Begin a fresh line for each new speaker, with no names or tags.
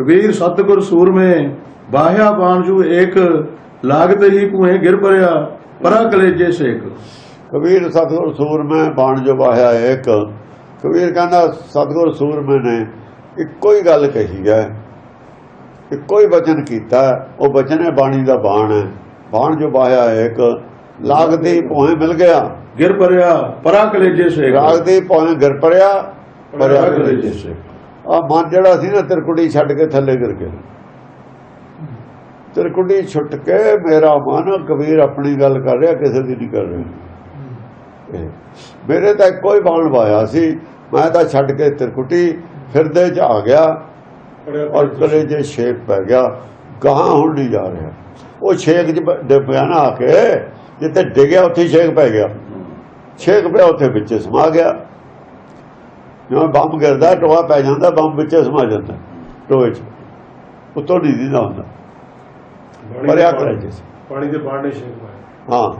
ਕਬੀਰ ਸਤਿਗੁਰ ਸੂਰਮੇ ਬਾਹਿਆ ਬਾਣਜੂ ਏਕ ਲਾਗਤ ਹੀ ਭੂਏ ਗਿਰ ਪਰਿਆ ਪਰਾ ਕਲੇਜੇ ਸੇਕ।
ਕਬੀਰ ਸਤਿਗੁਰ ਸੂਰਮੇ ਬਾਣ ਜੋ ਵਾਹਿਆ ਇੱਕ ਕਬੀਰ ਕਹਿੰਦਾ ਸਤਿਗੁਰ ਸੂਰਮੇ ਨੇ ਇੱਕੋ ਹੀ ਗੱਲ ਕਹੀ ਹੈ। ਇੱਕੋ ਹੀ ਵਚਨ ਕੀਤਾ ਉਹ ਵਚਨ ਹੈ ਬਾਣੀ ਦਾ ਬਾਣ ਹੈ। ਬਾਣ ਜੋ ਵਾਹਿਆ ਇੱਕ ਲਾਗਦੀ ਭੋਏ ਮਿਲ ਗਿਆ।
ਗਿਰ ਪਰਿਆ ਪਰਾ ਕਲੇਜੇ ਸੇਕ।
ਲਾਗਦੀ ਭੋਏ ਗਿਰ ਪਰਿਆ ਕਰੇ
ਕਲੇਜੇ ਸੇਕ।
ਆ ਮਨ ਜਿਹੜਾ ਸੀ ਨਾ ਤਿਰਕੁੜੀ ਛੱਡ ਕੇ ਥੱਲੇ ਗਿਰ ਗਿਆ। ਤਿਰਕੁੜੀ ਛੁੱਟ ਕੇ ਮੇਰਾ ਮਨ ਕਬੀਰ ਆਪਣੀ ਗੱਲ ਕਰ ਰਿਹਾ, ਕਿਸੇ ਦੀ ਨਹੀਂ ਕਰ ਰਿਹਾ। ਮੇਰੇ ਤਾਂ ਕੋਈ ਬਾਣ ਵਾਇਆ ਸੀ, ਮੈਂ ਤਾਂ ਛੱਡ ਕੇ ਤਿਰਕੁਟੀ ਫਿਰਦੇ ਚ ਆ ਗਿਆ ਔਰ ਕਲੇ ਜੇ ਛੇਕ ਪੈ ਗਿਆ, ਗਾਹਾਂ ਹੁਣ ਨਹੀਂ ਜਾ ਰਿਹਾ। ਉਹ ਛੇਕ ਚ ਬ- ਡਿੱਗ ਨਾ ਆ ਕੇ, ਜਿੱਥੇ ਡਿੱਗਿਆ ਉੱਥੇ ਛੇਕ ਪੈ ਗਿਆ। ਛੇਕ ਪਿਆ ਉੱਥੇ ਵਿੱਚ ਸਮਾ ਗਿਆ। ਜਿਵੇਂ ਬੰਬ ਗਿਰਦਾ ਟੋਆ ਪੈ ਜਾਂਦਾ ਬੰਬ ਵਿੱਚ ਸਮਾ ਜਾਂਦਾ ਟੋਏ 'ਚ। ਉੱਤੋਂ ਨਹੀਂ ਦਿੰਦਾ ਹੁੰਦਾ ਪਰਿਆ ਕਰੇ ਜਿਸ
ਪਾਣੀ ਦੇ ਬਾਣ ਨੇ ਛੇਕ
ਹਾਂ।